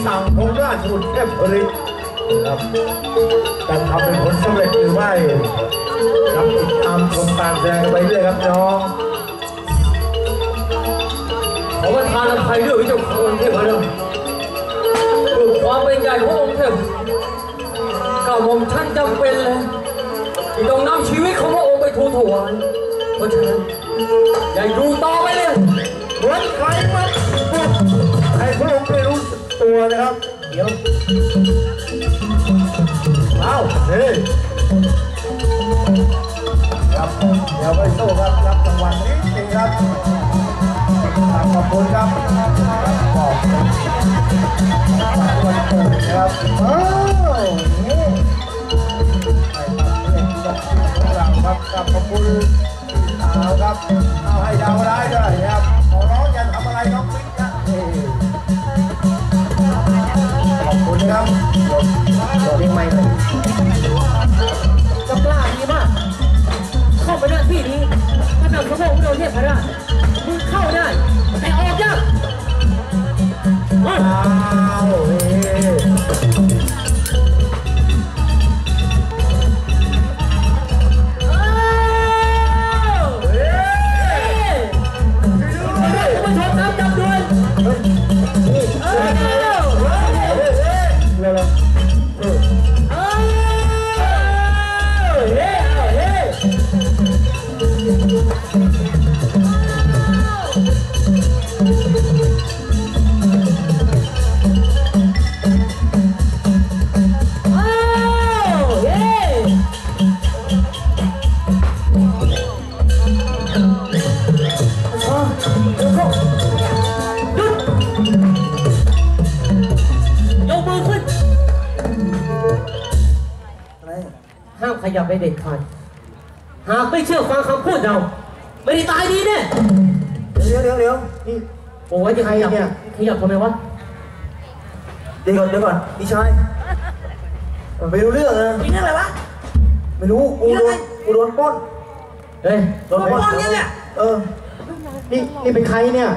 ำสั่งของราชบุตรเทพฤทธิ์ครับจะทำเป็นผลสำเร็จหรือไม่รับติดตามชมการแสดงกันไปเรื่อยครับน้องขอประทานอภัยด้วยเจ้าค่ะองค์เทพนะเพื่อความเป็นใหญ่ขององค์เทพก้าวมอมท่านจำเป็นเลยที่ต้องนำชีวิตของพระองค์ไปทูลถวายเพราะฉะนั้นอย่าอยู่ต่อไปเลยเหมือนใครมา ตัวนะครับ เดี๋ยวเอาเฮ้ยครับเดี๋ยวไปสู้ครับรับรางวัลนี้จริงครับขอบคุณครับขอบคุณวันเกิดนะครับอ้าวนี่ให้ทำเรื่องของเราครับขอบคุณเอาครับเอาให้ดาวได้ด้วยครับ คุณครับเดี๋ยวเรียกไม่เลยจะกล้าดีมาก เข้าไปหน้าที่นี้พระนำพระองค์พระเทพราชมึงเข้าได้ แต่ออกยากเฮ้ยอ้าว ห้ามขยับไปเด็ดขาดหากไม่เชื่อฟังคำพูดเรา ไม่ได้ตายดีแน่เดี๋ยวเดี๋ยวเดี๋ยวนี่โอ้ยจะขยับขยับทำไมวะเดี๋ยวก่อนเดี๋ยวก่อนพี่ชายไม่รู้เรื่องนะมีเรื่องอะไรวะไม่รู้กูโดนกูโดนปล้นเฮ้ยโดนปล้นปล้นเนี่ยเนี่ยเออนี่นี่เป็นใครเนี่ย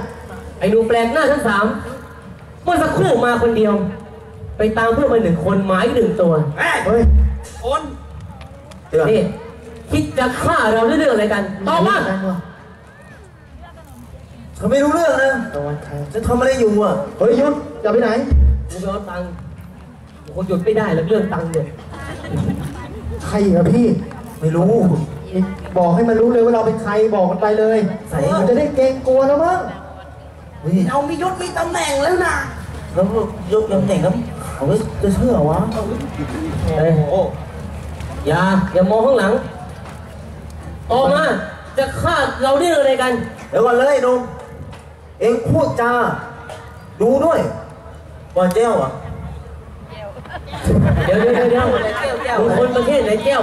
ไอ้หนูแปลกหน้าทั้งสามเมื่อสักครู่มาคนเดียว ไปตามเพื่อนมาหนึ่งคนหมายหนึ่งตัวเฮ้ยเฮ้ยคนเดี๋ยวก่อน นี่คิดจะฆ่าเราด้วยเรื่องอะไรกันตอบมาเขาไม่รู้เรื่องนะจะทำอะไรอยู่อะเฮ้ยยุทธจะไปไหนมึงไปเอาตังค์กูหยุดไม่ได้แล้วเรื่องตังค์เนี่ยใครเหรอพี่ไม่รู้ บอกให้มันรู้เลยว่าเราเป็นใครบอกมันไปเลยใส่มันจะได้เกรงกลัวแล้วมั้งเฮ้ยเรามียศมีตำแหน่งแล้วนะแล้วยกยำแหน่งแล้วเขาจะเชื่อวะเฮ้ย อย่าอย่ามองข้างหลัง ออกมา จะฆ่าเราด้วยเรื่องอะไรกัน เดี๋ยวก่อนเลยหนุ่มเอ็งพูดจาดูด้วยว่าเจ้าอะเดี๋ยวเดี๋ยวเดี๋ยวเดี๋ยวมึงคนประเทศไหนแก้ว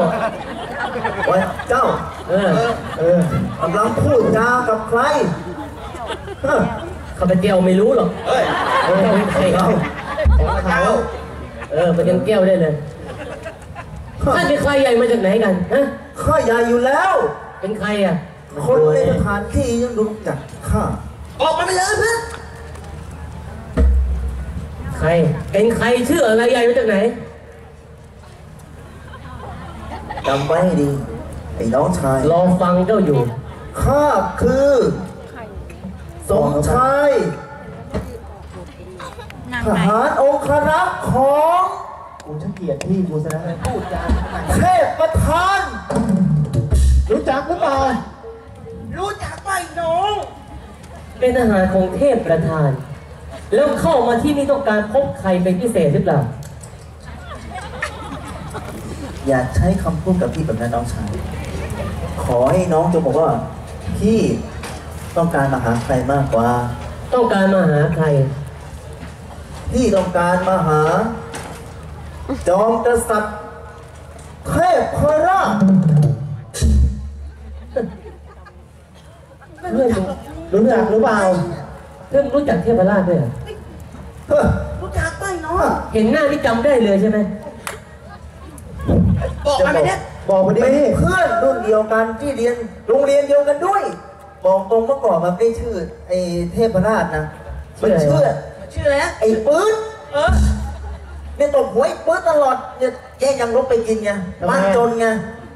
ว่าเจ้า เออ เออกำลังพูดจากับใครฮะข้าพเจ้าไม่รู้หรอกเฮ้ยเออเป็นใครเราของเขาเออเป็นยังแก้วได้เลย ท่านเป็นใครใหญ่มาจากไหนกันฮะข้าใหญ่อยู่แล้ว เป็นใครอะคนในสถานที่ยังรู้จักข้าออกมาไปเลยเพื่อนใคร เป็นใครชื่ออะไรใหญ่มาจากไหนจำไว้ให้ดี ไอ้น้องชายรอฟังเจ้าอยู่ ข้าคือสมชายทหารองครักษ์ของ กูจะเกลียดพี่กูซะแล้วพูดจาเทพประธาน รู้จักหรือเปล่ารู้จักไหมน้องเป็นทหารของเทพประธาน แล้วเข้ามาที่นี่ต้องการพบใครเป็นพิเศษหรือเปล่า อย่าใช้คำพูดกับพี่แบบนั้นน้องชาย ขอให้น้องจงบอกว่า พี่ต้องการมาหาใครมากกว่า ต้องการมาหาใคร พี่ต้องการมาหา จอมกษัตริย์เทพพราชเพื่อนมึงรู้จักหรือเปล่าเพื่อนรู้จักเทพราชด้วยเหรอเฮ้ยรู้จักไหมน้องเห็นหน้านี่จำได้เลยใช่ไหมบอกมาไปเนี่ยบอกมาดิเป็นเพื่อนรุ่นเดียวกันที่เรียนโรงเรียนเดียวกันด้วยบอกตรงเมื่อก่อนมันไม่ชื่อไอ้เทพราชนะมันชื่อชื่ออะไรนะไอ้ปื๊ดฮเออ เนี่ยตบหัวไอ้ปื๊ดตลอดเนี่ยแย่งยังลบไปกินไงบ้านจนไง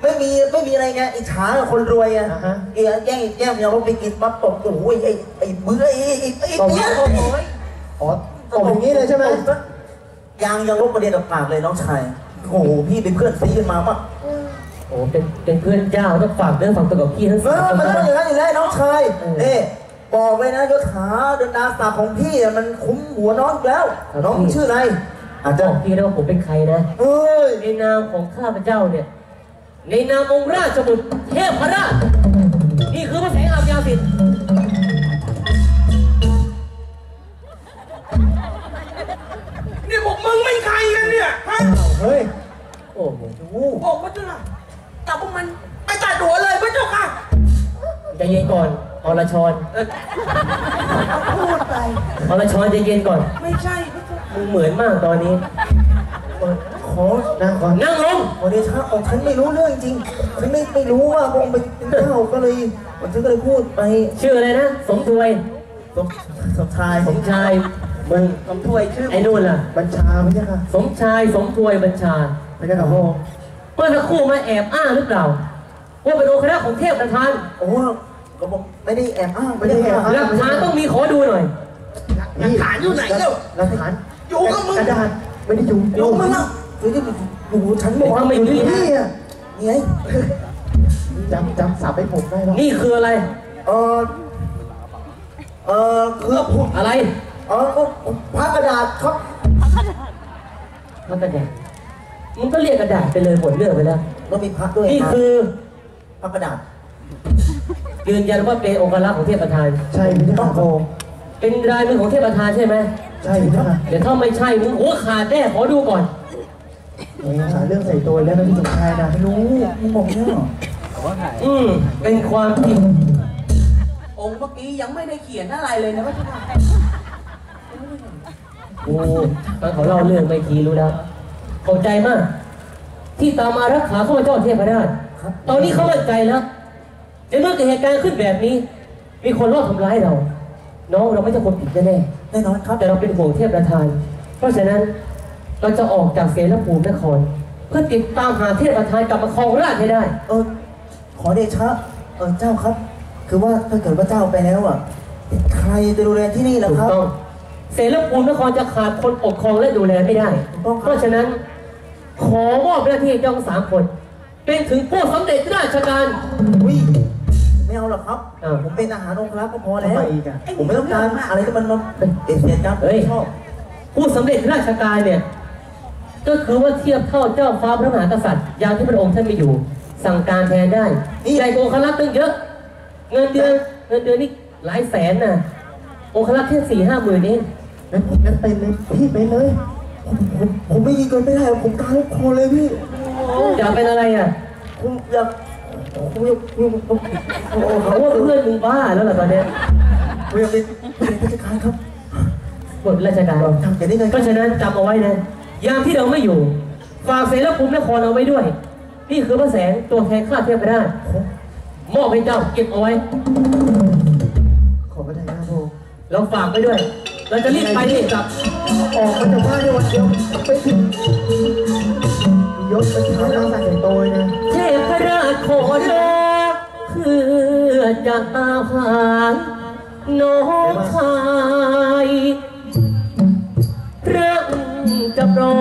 ไม่มีไม่มีอะไรไงอิจฉากับคนรวยไงอ่าฮะ เอ้ยแย่งแย่งยังลบไปกินปั๊บตบโอ้ยไอ้ไอ้เบื่อไอ้ไอ้ไอ้ตบเนี้ยโอ้โหอ๋อตบอย่างนี้เลยใช่ไหมยางยังลบประเด็นออกปากเลยน้องชายโอ้โหพี่เป็นเพื่อนซีกันมาปะโอ้เป็นเป็นเพื่อนเจ้าต้องฝากเรื่องฝากตัวกับพี่ทั้งเอสามอคนมันต้องอย่างนั้นอยู่แล้วน้องชายเออนี่บอกเลยนะยศถาดนดาศักดิ์ของพี่อะมันคุ้มหัวน้องอยู่แล้วครับน้องพี่ชื่ออะไร อาจบจะอกพี่นะว่าผมเป็นใครนะเอ้ย ในนามของข้าพเจ้าเนี่ย ในนามองค์ราชบุตรเทพราช นี่คือพระแสงอาบยาสิทธิ์นี่พวกมึงเป็นใครกันเนี่ยฮะเฮ้ย โอ้โหบอกว่าจะล่ะแต่พวกมันไปตัดหัวเลยพระเจ้าค่ะใจเย็นก่อนอรชรพูดไปอรชรใจเย็นก่อน ไม่ใช่พระเจ้า มึงเหมือนมากตอนนี้ ขอนั่งก่อนนั่งลงขอเดชะของฉันไม่รู้เรื่องจริงฉันไม่ไม่รู้ว่าพระองค์เป็นเจ้าก็เลยฉันก็เลยพูดไปชื่ออะไรนะ สมถวย สมสมชายสมชายมึงสมถ้วยชื่อไอ้นู่นล่ะ บัญชาไม่ใช่ค่ะสมชายสมถวยบัญชาไม่ใช่กับพระองค์เมื่อสักครู่มาแอบอ้างหรือเปล่าว่าเป็นองค์คณะของเทพประธาน โอ้ก็บอกไม่ได้แอบอ้างไม่ได้แอบอ้างหลักฐานต้องมีขอดูหน่อยหลักฐานอยู่ไหนเล่าหลักฐาน อยู่กับมึงกระดาษไม่ได้อยู่อยู่มึงอะอยู่ที่อยู่ฉันบอกว่าทำไมอยู่ที่นี่นี่นี่อะนี่ไงจำจำสับให้ผมได้หรอนี่คืออะไร เออเออคืออะไร เออก็พักกระดาษครับพระกระดาษมึงก็เรียกกระดาษไปเลยหมดเรื่องไปแล้วแล้วมีพักด้วยนี่คือพักกระดาษยืนยันว่าเป็นองค์รักษ์ของเทพประธาน ใช่ไม่ใช่กับพระองค์เป็นลายมือของเทพประธานใช่ไหม ใช่ไม่ใช่ค่ะเดี๋ยวถ้าไม่ใช่มึงหัวขาดแน่ขอดูก่อนเองหาเรื่องใส่ตัวแล้วนะพี่สมชายนะรู้มึงบอกเนี่ยอืมเป็นความจริงองค์เมื่อกี้ยังไม่ได้เขียนอะไรเลยนะพระเจ้าค่ะโอ้ตอนเขาเล่าเรื่องไม่ทีรู้แล้วขอบใจมาก ที่ตามมารักษาข้าพเจ้าเทพราชตอนนี้เขามั่นใจแล้วในเมื่อเกิดเหตุการณ์ขึ้นแบบนี้ มีคนรอบทำร้ายเรา น้องเราไม่ใช่คนผิดแน่ แน่นอนครับๆแต่เราเป็นห่วงเทพประธาน เพราะฉะนั้นเราจะออกจากเสรภูมินคร เพื่อติดตามหาเทพประธานกลับมาครองราชย์ให้ได้ เออขอเดชะเออเจ้าครับ คือว่าถ้าเกิดว่าเจ้าไปแล้วอะ ใครจะดูแลที่นี่ล่ะถูกครับ ต้อง เสรภูมินครจะขาดคนปกครองและดูแลไม่ได้ ถูกต้องครับ เพราะฉะนั้น ขอมอบหน้าที่ให้เจ้าทั้งสามคน เป็นถึงผู้สำเร็จราชการ อุ้ย ไม่เอาหรอกครับอ้าวผมเป็นทหารองครักษ์ก็พอแล้ว ทำไมอีกอะผมไม่ต้องการอะไรที่มันมาเป็นเหตุการณ์ผมเฮ้ย ไม่ชอบ ผู้สำเร็จราชการเนี่ย ก็คือว่าเทียบเท่าเจ้าฟ้าพระมหากษัตริย์ยามที่พระองค์ท่านไม่อยู่ สั่งการแทนได้ใหญ่กว่าองครักษ์ตั้งเยอะ เงินเดือน เงินเดือนนี่หลายแสนน่ะ องครักษ์แค่สี่ห้าหมื่นเองงั้นผมงั้นเป็นเลยพี่เป็นเลย ผมผมผมไม่ยิงเกินไม่ได้ผมตายแล้วคอเลยพี่อยากเป็นอะไรอะ ผมอยาก ผมอยากผมผมโอ้โหเขาว่าเพื่อนมึงบ้าแล้วเหรอตอนเนี้ยผมอยากเป็นเป็นราชการครับบทราชการทำอย่างนี้เลยเพราะฉะนั้นจำเอาไว้นะยามที่เราไม่อยู่ ฝากเสรภูมินครเอาไว้ด้วย นี่คือพระแสงตัวแทนข้าเทพได้มอบให้เจ้าเก็บเอาไว้ ขอพระทัยนะพระองค์เราฝากไปด้วย เราจะรีบไปรีบกลับ ออกมาจากบ้านในวันเดียวไปถึงยศเป็นชาวนาสักใหญ่โตเลยนะ ขอรักเพื่อจะตามหาน้องชายเระจะปลอ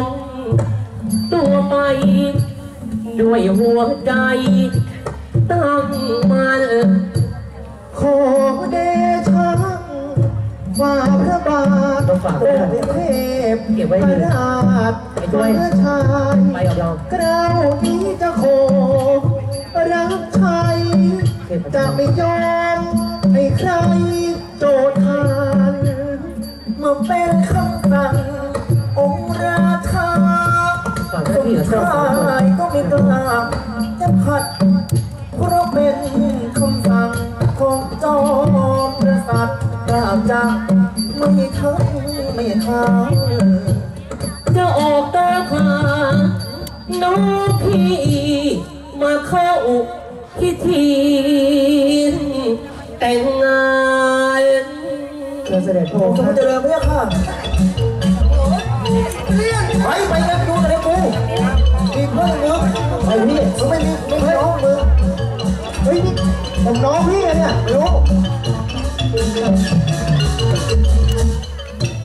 มตัวไป ด้วยหัวใจตั้งมันขอได้ ฝ่าพระบาทต้องฝากไว้อด้วยงค์เทพเก็บไว้พดีระราชไปด้วย พระชาย ไปกับเรากล้าวนี้จะขอรับใช้จะไม่ยอมให้ใครโจทย์ทานเมื่อเป็นคำสั่งองค์ราชาฝากหน้าที่กับเจ้าสองคน ไม่ทางจะออกตามหาน้องพี่มาเข้าพิธีแต่งงานเชิญเสด็จพระองค์จะท่าเจริญพระยาค่ะไปไปกันดูอะไรกูมีเพื่อนมึงไอ้พี่มึงไม่มีไม่มีน้องมึงเฮ้ยนี่ผมน้องพี่เนี่ยไม่รู้